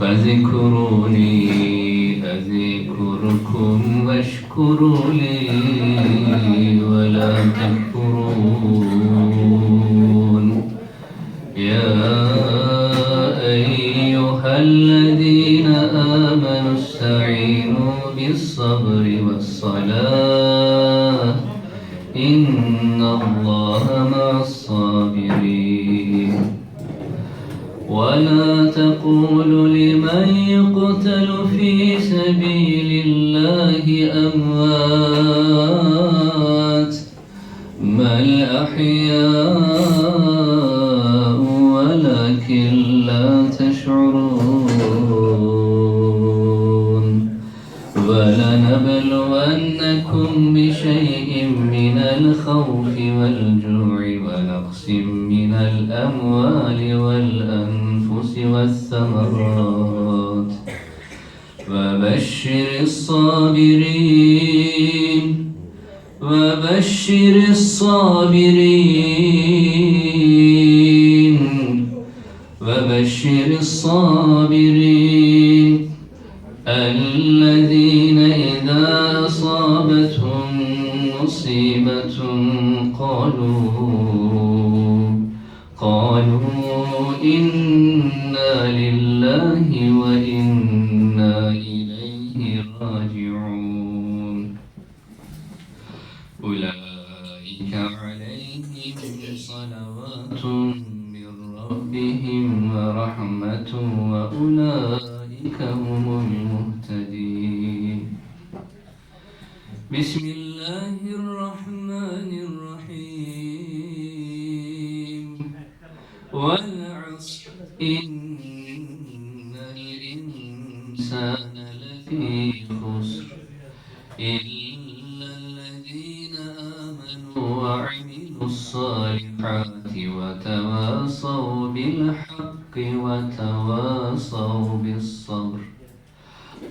فاذكروني أذكركم واشكروا لي ولا تكفرون إن الله مع الصابرين ولا تقولوا لمن يقتل في سبيل الله أموات بل أحياء الخوف والجوع ونقص من الأموال والأنفس والثمرات. وبشر الصابرين وبشر الصابرين وبشر الصابرين. إنا لله وإنا إليه راجعون أولئك عليهم صلوات من ربهم ورحمة وأولئك هم المهتدين بسم الله والعصر إن الإنسان إلا الذين آمنوا الصالحات بالحق بالصبر.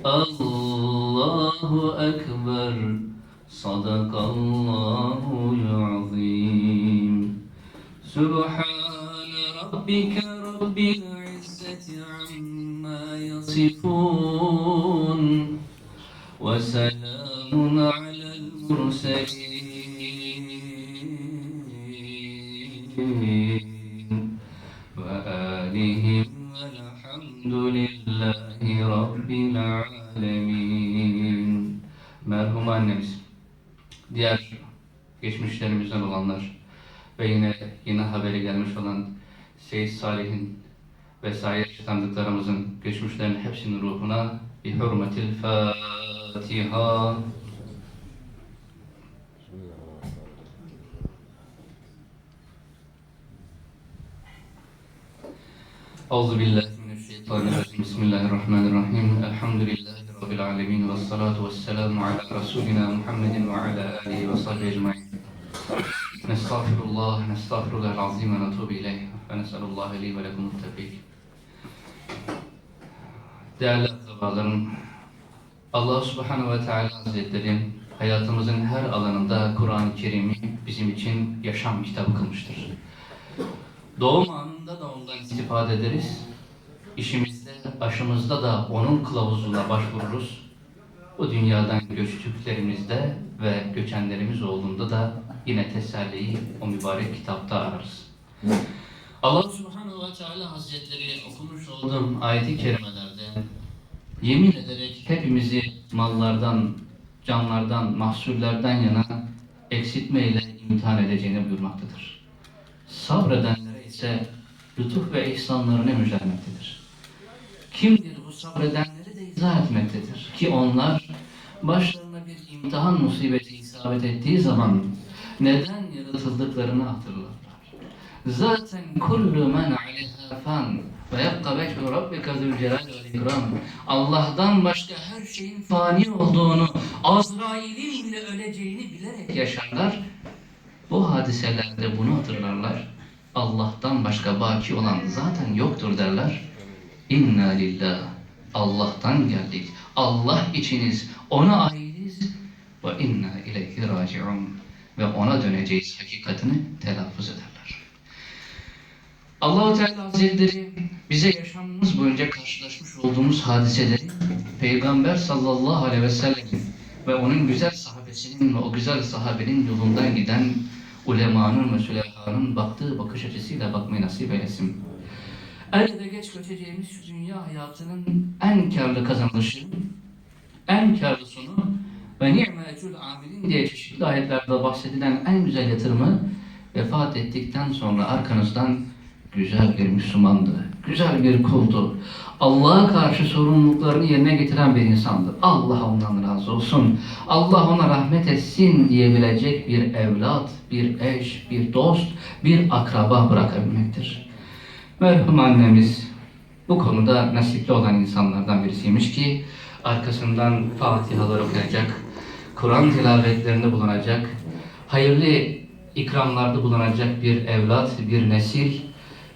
الله أكبر صدق الله العظيم. سبحان ربك رب العزة عما يصفون وسلام على المرسلين وآلهم والحمد لله رب العالمين Merhum annemiz, diğer geçmişlerimizden olanlar ve yine yine haberi gelmiş olan Seyyid Salih'in vesaire tanıdıklarımızın geçmişlerinin hepsinin ruhuna bi hürmetil Fatiha. أعوذ بالله من الشيطان الرجيم بسم الله الرحمن الرحيم الحمد لله رب العالمين والصلاة والسلام على رسولنا محمد وعلى آله وصحبه أجمعين نستغفر الله نستغفر الله العظيم ونتوب إليه ونسأل الله لي ولكم التوفيق Değerli akrabalarım, Allah Subhanahu ve Teala Hazretleri hayatımızın her alanında Kur'an-ı Kerim'i bizim için yaşam kitabı kılmıştır. Doğum anında da ondan istifade ederiz. İşimizde, aşımızda da onun kılavuzuna başvururuz. Bu dünyadan göçtüklerimizde ve göçenlerimiz olduğunda da yine teselliyi o mübarek kitapta ararız. Allah Subhanahu ve Teala Hazretleri okumuş olduğum ayet-i kerimelerde yemin ederek hepimizi mallardan, canlardan, mahsullerden yana eksiltmeyle imtihan edeceğini buyurmaktadır. Sabredenlere ise lütuf ve ihsanlarını müjdelemektedir. Kimdir bu sabredenleri de izah etmektedir. Ki onlar başlarına bir imtihan musibeti isabet ettiği zaman neden yaratıldıklarını hatırlarlar. Zaten kullu men aleyha fan ve yabqa vechhu rabbika zul celal ve ikram. Allah'tan başka her şeyin fani olduğunu, Azrail'in bile öleceğini bilerek yaşarlar. Bu hadiselerde bunu hatırlarlar. Allah'tan başka baki olan zaten yoktur derler. İnna lillah. Allah'tan geldik. Allah içiniz. Ona aitiz. ve inna ileyhi raciun ve ona döneceğiz hakikatini telaffuz ederler. Allahu Teala Hazretleri bize yaşamımız boyunca karşılaşmış olduğumuz hadiseleri Peygamber sallallahu aleyhi ve sellemin ve onun güzel sahabesinin ve o güzel sahabenin yolundan giden ulemanın ve sülehanın baktığı bakış açısıyla bakmayı nasip eylesin. Da geç göçeceğimiz şu dünya hayatının en karlı kazanışı, en karlı sonu ve ni'me ecrül amilin diye çeşitli ayetlerde bahsedilen en güzel yatırımı vefat ettikten sonra arkanızdan güzel bir Müslümandı, güzel bir kuldu. Allah'a karşı sorumluluklarını yerine getiren bir insandı. Allah ondan razı olsun. Allah ona rahmet etsin diyebilecek bir evlat, bir eş, bir dost, bir akraba bırakabilmektir. Merhum annemiz bu konuda nasipli olan insanlardan birisiymiş ki arkasından Fatihalar okuyacak, Kur'an tilavetlerinde bulunacak, hayırlı ikramlarda bulunacak bir evlat, bir nesil,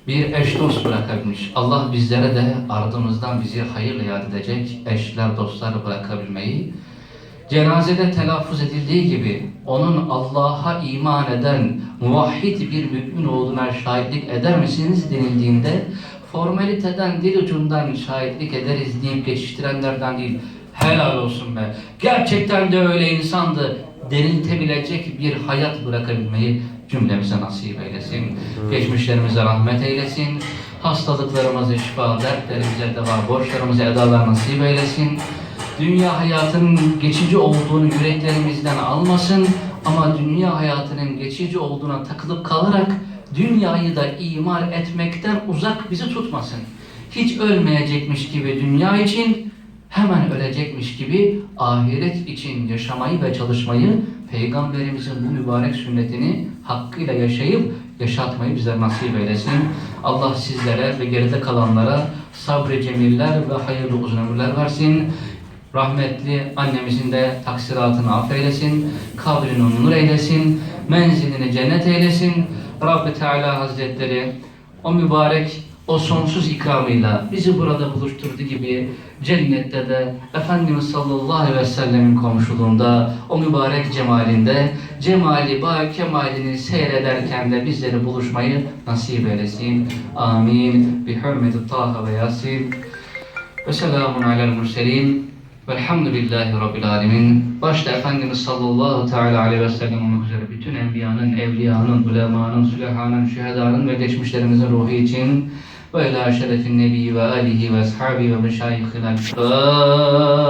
bir eş dost bırakabilmiş. Allah bizlere de ardımızdan bizi hayırla yad edecek eşler, dostlar bırakabilmeyi, cenazede telaffuz edildiği gibi onun Allah'a iman eden muvahhid bir mümin olduğuna şahitlik eder misiniz denildiğinde formaliteden dil ucundan şahitlik ederiz deyip geçiştirenlerden değil helal olsun be gerçekten de öyle insandı deniltebilecek bir hayat bırakabilmeyi cümlemize nasip eylesin. Geçmişlerimize rahmet eylesin. Hastalıklarımızı şifa, dertlerimize deva, borçlarımıza edalar nasip eylesin. Dünya hayatının geçici olduğunu yüreklerimizden almasın ama dünya hayatının geçici olduğuna takılıp kalarak dünyayı da imal etmekten uzak bizi tutmasın. Hiç ölmeyecekmiş gibi dünya için hemen ölecekmiş gibi ahiret için yaşamayı ve çalışmayı Peygamberimizin bu mübarek sünnetini hakkıyla yaşayıp yaşatmayı bize nasip eylesin. Allah sizlere ve geride kalanlara sabrı cemiller ve hayırlı uzun ömürler versin. Rahmetli annemizin de taksiratını affeylesin, kabrini nur eylesin, menzilini cennet eylesin. Rabbi Teala Hazretleri o mübarek, o sonsuz ikramıyla bizi burada buluşturduğu gibi cennette de Efendimiz sallallahu aleyhi ve sellemin komşuluğunda, o mübarek cemalinde, cemali ba kemalini seyrederken de bizleri buluşmayı nasip eylesin. Amin. Bi hürmeti Taha ve Yasin. Ve selamun alel murselin. Velhamdülillahi Rabbil Alemin. Başta Efendimiz sallallahu teala aleyhi ve sellem olmak üzere bütün enbiyanın, evliyanın, ulemanın, sülehanın, şühedanın ve geçmişlerimizin ruhu için وإلى شرف النبي وآله وأصحابه ومشايخنا الفاتحة